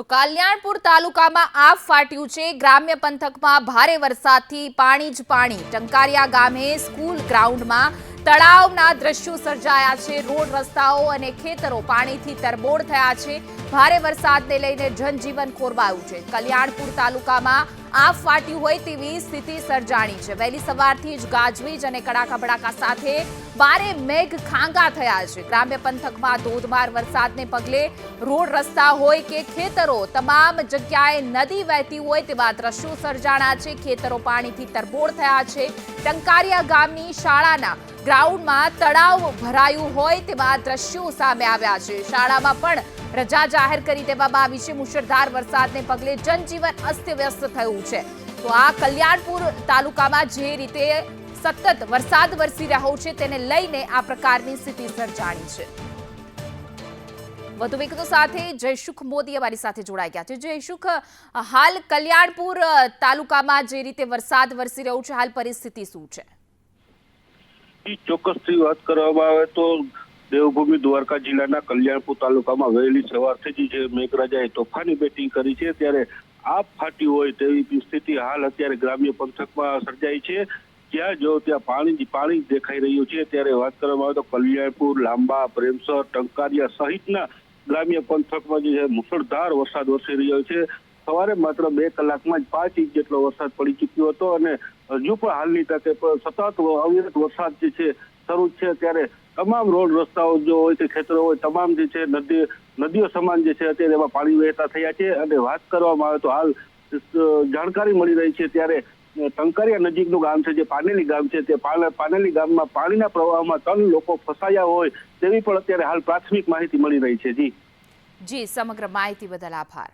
તો કલ્યાણપુર તાલુકામાં આફ ફાટ્યું છે. ગ્રામ્ય પંથકમાં ભારે વરસાદથી પાણી જ પાણી. ટંકારિયા ગામે સ્કૂલ ગ્રાઉન્ડમાં તળાવના દ્રશ્યો સર્જાયા છે. રોડ, રસ્તાઓ અને ખેતરો પાણીથી તરબોળ થયા છે. ભારે વરસાદને લઈને જનજીવન ખોરવાયું છે. કલ્યાણપુર તાલુકામાં આફ ફાટ્યું હોય તેવી સ્થિતિ સર્જાણી છે. વહેલી સવારથી જ ગાજવીજ અને કડાકા ભડાકા સાથે ભારે મેઘ ખાંગા થયા છે. ગ્રામ્ય પંથકમાં ધોધમાર વરસાદને પગલે રોડ, રસ્તા હોય કે ખેતરો, તમામ જગ્યાએ નદી વહેતી હોય તેવા દ્રશ્યો સર્જાણા છે. ખેતરો પાણીથી તરબોળ થયા છે. ટંકારિયા ગામની શાળાના ગ્રાઉન્ડમાં તળાવ ભરાયું હોય તેવા દ્રશ્યો સામે આવ્યા છે. શાળામાં પણ રજા જાહેર કરી દેવામાં આવી છે. મુશળધાર વરસાદને પગલે જનજીવન અસ્તવ્યસ્ત થયું છે. તો આ કલ્યાણપુર તાલુકામાં જે રીતે સતત વરસાદ વરસી રહ્યો છે તેને લઈને આ પ્રકારની સ્થિતિ સર્જાણી છે. વધુ વિગતો સાથે જયસુખ મોદી અમારી સાથે જોડાઈ ગયા છે. જયસુખ હાલ કલ્યાણપુર તાલુકામાં જે રીતે વરસાદ વરસી રહ્યો છે, હાલ પરિસ્થિતિ શું છે? ચોક્કસથી વાત કરવામાં આવે તો દેવભૂમિ દ્વારકા જિલ્લાના કલ્યાણપુર તાલુકામાં વહેલી સવારથી જે મેઘરાજાએ તોફાની બેટિંગ કરી છે, ત્યારે આપ ફાટી હોય તેવી સ્થિતિ હાલ અત્યારે ગ્રામ્ય પંથકમાં સર્જાઈ છે. જ્યાં જો ત્યાં પાણી પાણી દેખાઈ રહ્યું છે, ત્યારે વાત કરવામાં આવે તો કલ્યાણપુર, લાંબા, પ્રેમસર, ટંકારિયા સહિતના ગ્રામ્ય પંથકમાં જે મુસળધાર વરસાદ વરસી રહ્યો છે. સવારે માત્ર બે કલાકમાં જ પાંચ ઇંચ જેટલો વરસાદ પડી ચૂક્યો હતો અને હજુ પણ હાલની તકે સતત અવિરત વરસાદ જે છે, શરૂ છે ત્યારે તમામ રોડ રસ્તાઓ જો હોય કે ખેતરો હોય, તમામ જે છે નદી, નદીઓ સમાન જે છે અત્યારે એમાં પાણી વહેતા થયા છે અને વાત કરવામાં આવે તો હાલ જાણકારી મળી રહી છે ત્યારે ટંકારિયા નજીકનું ગામ છે, જે પાનેલી ગામ છે તે પાનેલી ગામમાં પાણીના પ્રવાહમાં ત્રણ લોકો ફસાયા હોય તેવી પણ અત્યારે હાલ પ્રાથમિક માહિતી મળી રહી છે. જી. જી, સમગ્ર માહિતી બદલ આભાર.